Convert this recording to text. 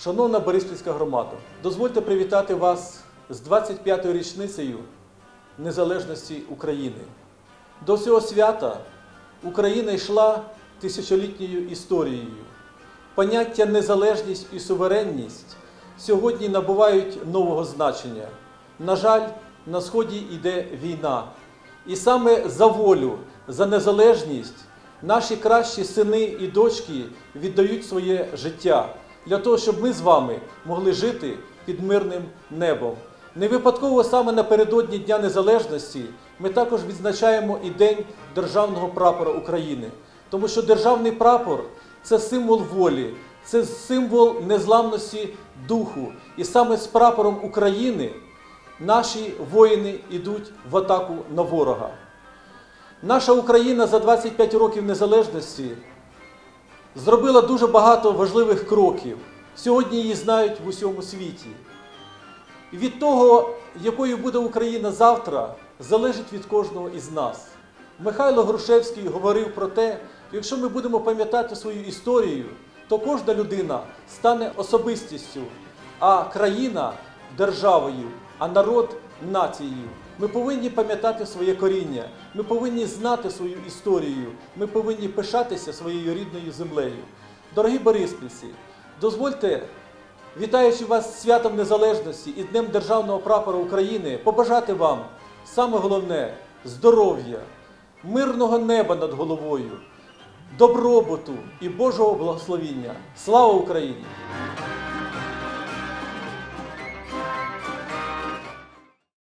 Шановна Бориспільська громада, дозвольте привітати вас з 25-ю річницею незалежності України. До цього свята Україна йшла тисячолітньою історією. Поняття незалежність і суверенність сьогодні набувають нового значення. На жаль, на сході йде війна. І саме за волю, за незалежність наші кращі сини і дочки віддають своє життя для того, щоб ми з вами могли жити під мирним небом. Не випадково саме напередодні Дня Незалежності ми також відзначаємо і День Державного прапора України, тому що державний прапор це символ волі, це символ незламності духу. І саме з прапором України наші воїни йдуть в атаку на ворога. Наша Україна за 25 років незалежності зробила дуже багато важливих кроків. Сьогодні її знають в усьому світі. І від того, якою буде Україна завтра, залежить від кожного із нас. Михайло Грушевський говорив про те, якщо ми будемо пам'ятати свою історію, то кожна людина стане особистістю, а країна державою, а народ нацією. Ми повинні пам'ятати своє коріння, ми повинні знати свою історію, ми повинні пишатися своєю рідною землею. Дорогі Бориспільці, дозвольте Вітаючи вас святом Незалежності і Днем Державного прапора України, побажати вам саме головне здоров'я, мирного неба над головою, добробуту і Божого благословіння. Слава Україні!